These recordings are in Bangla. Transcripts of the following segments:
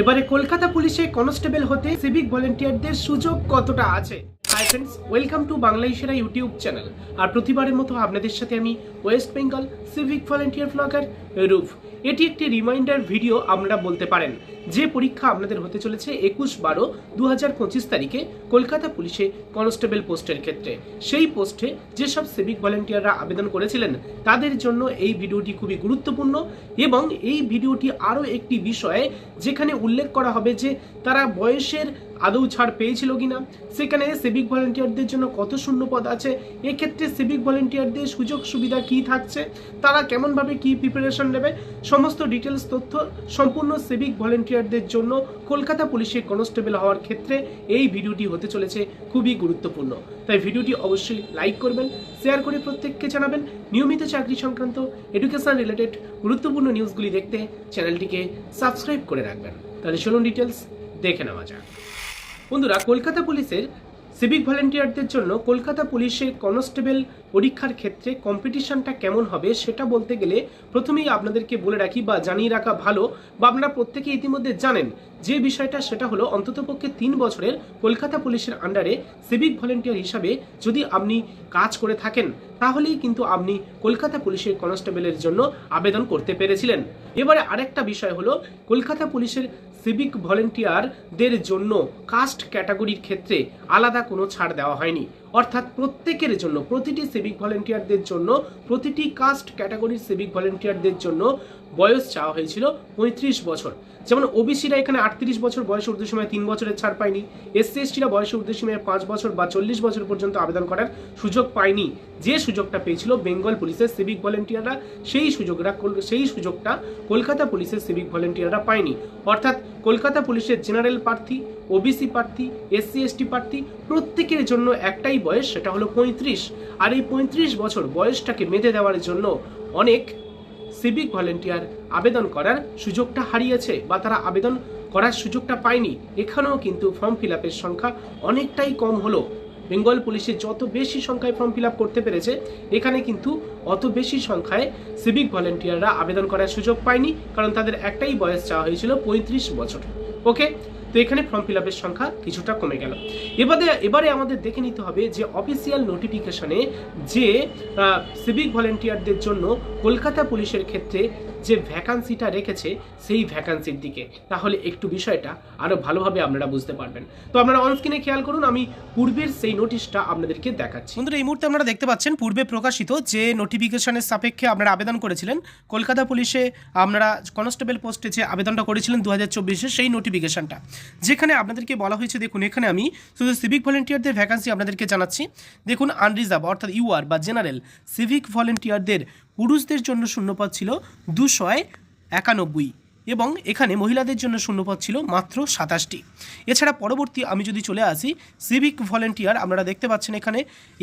এবারে কলকাতা পুলিশে কনস্টেবল হতে সিভিক ভলেন্টিয়ারদের সুযোগ কতটা আছে? Hi friends welcome to Bangla YouTube channel আর প্রতিবারের মতো আপনাদের সাথে আমি West Bengal civic volunteer blogger Rup. এটি একটি রিমাইন্ডার ভিডিও আপনারা বলতে পারেন, যে পরীক্ষা আপনাদের হতে চলেছে একুশ বারো দু পঁচিশ তারিখে কলকাতা পুলিশে কনস্টেবল পোস্টের ক্ষেত্রে। সেই পোস্টে যেসব সিভিক ভলেন্টিয়াররা আবেদন করেছিলেন, তাদের জন্য এই ভিডিওটি খুবই গুরুত্বপূর্ণ এবং এই ভিডিওটি আরও একটি বিষয়ে যেখানে উল্লেখ করা হবে যে তারা বয়সের আদৌ ছাড় পেয়েছিল কিনা, সেখানে সিভিক ভলেন্টিয়ারদের জন্য কত শূন্য পদ আছে, এক্ষেত্রে সিভিক ভলেন্টিয়ারদের সুযোগ সুবিধা কি থাকছে, তারা কেমনভাবে কি প্রিপারেশন নেবে সমস্ত ডিটেলস তথ্য সম্পূর্ণ সিভিক ভলেন্টিয়ারদের জন্য কলকাতা পুলিশে কনস্টেবল হওয়ার ক্ষেত্রে এই ভিডিওটি হতে চলেছে খুবই গুরুত্বপূর্ণ। তাই ভিডিওটি অবশ্যই লাইক করবেন শেয়ার করে প্রত্যেককে জানাবেন। নিয়মিত চাকরি সংক্রান্ত এডুকেশন রিলেটেড গুরুত্বপূর্ণ নিউজগুলি দেখতে চ্যানেলটিকে সাবস্ক্রাইব করে রাখবেন। তাহলে চলুন ডিটেলস দেখে নেওয়া যাক। বন্ধুরা, কলকাতা পুলিশের সিভিক ভলেন্টিয়ারদের জন্য কলকাতা পুলিশের কনস্টেবল পরীক্ষার ক্ষেত্রে কম্পিটিশনটা কেমন হবে সেটা বলতে গেলে প্রথমেই আপনাদেরকে বলে রাখি বা জানিয়ে রাখা ভালো বা আপনারা প্রত্যেকে ইতিমধ্যে জানেন। যে বিষয়টা সেটা হলো অন্ততপক্ষে তিন বছরের কলকাতা পুলিশের আন্ডারে সিভিক ভলেন্টিয়ার হিসাবে যদি আপনি কাজ করে থাকেন, তাহলেই কিন্তু আপনি কলকাতা পুলিশের কনস্টেবলের জন্য আবেদন করতে পেরেছিলেন। এবারে আরেকটা বিষয় হলো কলকাতা পুলিশের সিভিক ভলেন্টিয়ারদের জন্য কাস্ট ক্যাটাগরির ক্ষেত্রে আলাদা কোনো ছাড় দেওয়া হয়নি। অর্থাৎ প্রত্যেকের জন্য, প্রতিটি সিভিক ভলেন্টিয়ারদের জন্য, প্রতিটি কাস্ট ক্যাটাগরির সিভিক ভলেন্টিয়ারদের জন্য বয়স চাওয়া হয়েছিল পঁয়ত্রিশ বছর। যেমন ওবিসিরা এখানে আটত্রিশ বছর বয়স ঊর্ধ্বসীমায় তিন বছরের ছাড় পায়নি। এসসি এসটিরা বয়স ঊর্ধ্বসীমায় পাঁচ বছর বা চল্লিশ বছর পর্যন্ত আবেদন করার সুযোগ পায়নি। যে সুযোগটা পেয়েছিল বেঙ্গল পুলিশের সিভিক ভলেন্টিয়াররা সেই সুযোগরা সেই সুযোগটা কলকাতা পুলিশের সিভিক ভলেন্টিয়াররা পায়নি। অর্থাৎ কলকাতা পুলিশের জেনারেল প্রার্থী ওবিসি প্রার্থী এসসি এসটি প্রার্থী, প্রত্যেকের জন্য একটাই বয়স, সেটা হলো পঁয়ত্রিশ। আর এই পঁয়ত্রিশ বছর বয়সটাকে বেঁধে দেওয়ার জন্য অনেক সিভিক ভলেন্টিয়ার আবেদন করার সুযোগটা হারিয়েছে বা তারা আবেদন করার সুযোগটা পায়নি। এখানেও কিন্তু ফর্ম ফিল আপের সংখ্যা অনেকটাই কম হলো। বেঙ্গল পুলিশে যত বেশি সংখ্যায় ফর্ম ফিল করতে পেরেছে, এখানে কিন্তু অত বেশি সংখ্যায় সিভিক ভলেন্টিয়াররা আবেদন করার সুযোগ পায়নি, কারণ তাদের একটাই বয়স চাওয়া হয়েছিল পঁয়ত্রিশ বছর। ওকে তো এখানে ফর্ম ফিল আপের সংখ্যা কিছুটা কমে গেল। এবারে এবারে আমাদের দেখে নিতে হবে যে অফিসিয়াল নোটিফিকেশনে যে সিভিক ভলেন্টিয়ারদের জন্য কলকাতা পুলিশের ক্ষেত্রে যে ভ্যাকান্সিটা রেখেছে, সেই ভ্যাকান্সির দিকে। তাহলে একটু বিষয়টা আরও ভালোভাবে আপনারা বুঝতে পারবেন। তো আপনারা অনস্ক্রিনে খেয়াল করুন, আমি পূর্বের সেই নোটিশটা আপনাদেরকে দেখাচ্ছি। বন্ধুরা, এই মুহূর্তে আপনারা দেখতে পাচ্ছেন, পূর্বে প্রকাশিত যে নোটিফিকেশনের সাপেক্ষে আপনারা আবেদন করেছিলেন, কলকাতা পুলিশে আপনারা কনস্টেবল পোস্টে যে আবেদনটা করেছিলেন দু হাজার সেই নোটিফিকেশনটা যেখানে আপনাদেরকে বলা হয়েছে, দেখুন, এখানে আমি শুধু সিভিক ভলেন্টিয়ারদের ভ্যাকান্সি আপনাদেরকে জানাচ্ছি। দেখুন আনরিজার্ভ অর্থাৎ ইউআর বা জেনারেল সিভিক ভলেন্টিয়ারদের পুরুষদের জন্য শূন্যপদ ছিল দুশয় একানব্বই এবং এখানে মহিলাদের জন্য শূন্যপদ ছিল মাত্র সাতাশটি। এছাড়া পরবর্তী আমি যদি চলে আসি সিভিক ভলেন্টিয়ার আপনারা দেখতে পাচ্ছেন এখানে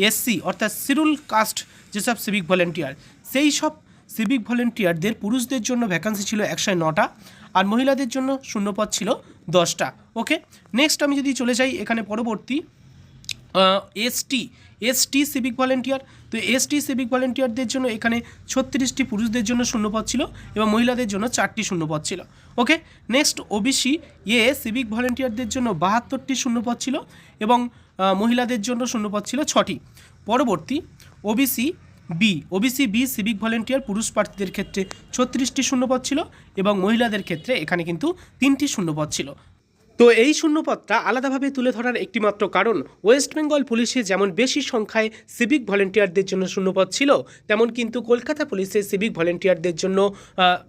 এসসি অর্থাৎ সিরুল কাস্ট যেসব সিভিক ভলেন্টিয়ার সেই সব সিভিক ভলেন্টিয়ারদের পুরুষদের জন্য ভ্যাকান্সি ছিল একশো নটা আর মহিলাদের জন্য শূন্যপদ ছিল দশটা। ওকে নেক্সট আমি যদি চলে যাই, এখানে পরবর্তী এসটি এসটি সিভিক ভলেন্টিয়ার তো এসটি সিভিক ভলেন্টিয়ারদের জন্য এখানে ছত্রিশটি পুরুষদের জন্য শূন্যপদ ছিল এবং মহিলাদের জন্য চারটি শূন্যপদ ছিল। Okay next OBC A civic ভলেন্টিয়ারদের জন্য বাহাত্তরটি শূন্যপদ ছিল এবং মহিলাদের জন্য শূন্যপদ ছিল ছটি। পরবর্তী OBC B OBC B civic volunteer পুরুষ প্রার্থীদের ক্ষেত্রে ছত্রিশটি শূন্যপদ ছিল এবং মহিলাদের ক্ষেত্রে এখানে কিন্তু তিনটি শূন্যপদ ছিল। তো এই শূন্যপদটা আলাদাভাবে তুলে ধরার একটিমাত্র কারণ ওয়েস্ট বেঙ্গল পুলিশে যেমন বেশি সংখ্যায় সিভিক ভলেন্টিয়ারদের জন্য শূন্যপদ ছিল, তেমন কিন্তু কলকাতা পুলিশে সিভিক ভলেন্টিয়ারদের জন্য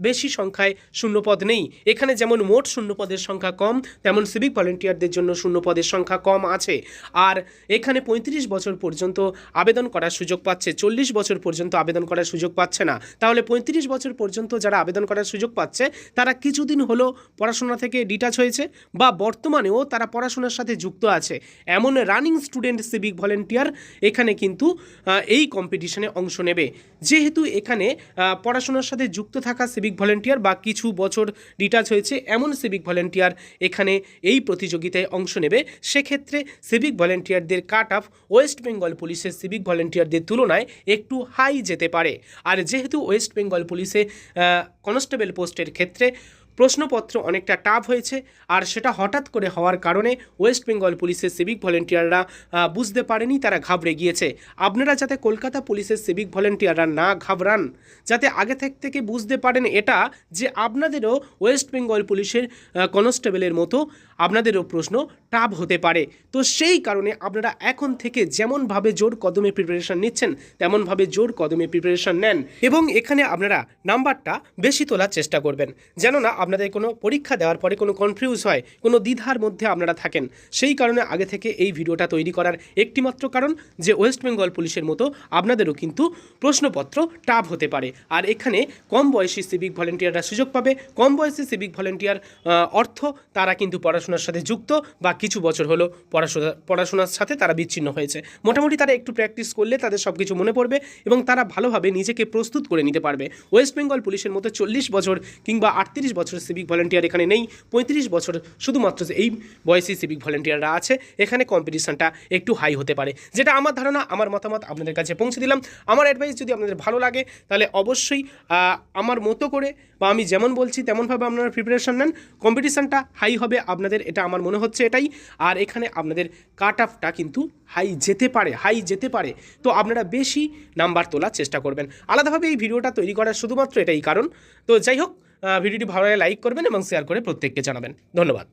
বেশি সংখ্যায় শূন্যপদ নেই। এখানে যেমন মোট শূন্যপদের সংখ্যা কম, তেমন সিভিক ভলেন্টিয়ারদের জন্য শূন্যপদের সংখ্যা কম আছে। আর এখানে পঁয়ত্রিশ বছর পর্যন্ত আবেদন করার সুযোগ পাচ্ছে, চল্লিশ বছর পর্যন্ত আবেদন করার সুযোগ পাচ্ছে না। তাহলে পঁয়ত্রিশ বছর পর্যন্ত যারা আবেদন করার সুযোগ পাচ্ছে, তারা কিছুদিন হলো পড়াশোনা থেকে ডিটাচ হয়েছে বা বর্তমানেও তারা পড়াশোনার সাথে যুক্ত আছে। এমন রানিং স্টুডেন্ট সিভিক ভলেন্টিয়ার এখানে কিন্তু এই কম্পিটিশনে অংশ নেবে। যেহেতু এখানে পড়াশোনার সাথে যুক্ত থাকা সিভিক ভলেন্টিয়ার বা কিছু বছর ডিটাচ হয়েছে, এমন সিভিক ভলেন্টিয়ার এখানে এই প্রতিযোগিতায় অংশ নেবে। সেক্ষেত্রে সিভিক ভলেন্টিয়ারদের কাট অফ ওয়েস্ট বেঙ্গল পুলিশের সিভিক ভলেন্টিয়ারদের তুলনায় একটু হাই যেতে পারে। আর যেহেতু ওয়েস্ট বেঙ্গল পুলিশে কনস্টেবল পোস্টের ক্ষেত্রে প্রশ্নপত্র অনেকটা টাফ হয়েছে, আর সেটা হঠাৎ করে হওয়ার কারণে ওয়েস্ট বেঙ্গল পুলিশের সিভিক ভলেন্টিয়াররা বুঝতে পারেনি তারা ঘাবড়ে গিয়েছে। আপনারা যাতে কলকাতা পুলিশের সিভিক ভলেন্টিয়াররা না ঘাবড়ান, যাতে আগে থেকে থেকে বুঝতে পারেন এটা যে আপনাদেরও ওয়েস্ট বেঙ্গল পুলিশের কনস্টেবলের মতো আপনাদেরও প্রশ্ন টাফ হতে পারে। তো সেই কারণে আপনারা এখন থেকে যেমনভাবে জোর কদমে প্রিপারেশন নিচ্ছেন, তেমনভাবে জোর কদমে প্রিপারেশন নেন এবং এখানে আপনারা নাম্বারটা বেশি তোলার চেষ্টা করবেন। যেন না আপনাদের কোনো পরীক্ষা দেওয়ার পরে কোনো কনফিউজ হয়, কোনো দ্বিধার মধ্যে আপনারা থাকেন। সেই কারণে আগে থেকে এই ভিডিওটা তৈরি করার একটিমাত্র কারণ যে ওয়েস্ট বেঙ্গল পুলিশের মতো আপনাদেরও কিন্তু প্রশ্নপত্র টাফ হতে পারে। আর এখানে কম বয়সী সিভিক ভলেন্টিয়াররা সুযোগ পাবে। কম বয়সী সিভিক ভলেন্টিয়ার অর্থ তারা কিন্তু পড়াশোনার সাথে যুক্ত বা কিছু বছর হলো পড়াশোনা, পড়াশোনার সাথে তারা বিচ্ছিন্ন হয়েছে। মোটামুটি তারা একটু প্র্যাকটিস করলে তাদের সব কিছু মনে পড়বে এবং তারা ভালোভাবে নিজেকে প্রস্তুত করে নিতে পারবে। ওয়েস্ট বেঙ্গল পুলিশের মতো চল্লিশ বছর কিংবা আটত্রিশ বছরের সিভিক ভলেন্টিয়ার এখানে নেই। পঁয়ত্রিশ বছর শুধুমাত্র যে এই বয়সী সিভিক ভলেন্টিয়াররা আছে, এখানে কম্পিটিশনটা একটু হাই হতে পারে। যেটা আমার ধারণা, আমার মতামত আপনাদের কাছে পৌঁছে দিলাম। আমার অ্যাডভাইস যদি আপনাদের ভালো লাগে, তাহলে অবশ্যই আমার মতো করে বা আমি যেমন বলছি, তেমনভাবে আপনারা প্রিপারেশন নেন। কম্পিটিশনটা হাই হবে আপনাদের, এটা আমার মনে হচ্ছে এটাই। আর এখানে আপনাদের কাট অফটা কিন্তু হাই যেতে পারে হাই যেতে পারে। তো আপনারা বেশি নাম্বার তোলার চেষ্টা করবেন। আলাদাভাবে এই ভিডিওটা তৈরি করার শুধুমাত্র এটাই কারণ। তো যাই হোক ভিডিওটি ভালো লাগে লাইক করবেন এবং শেয়ার করে প্রত্যেককে জানাবেন। ধন্যবাদ।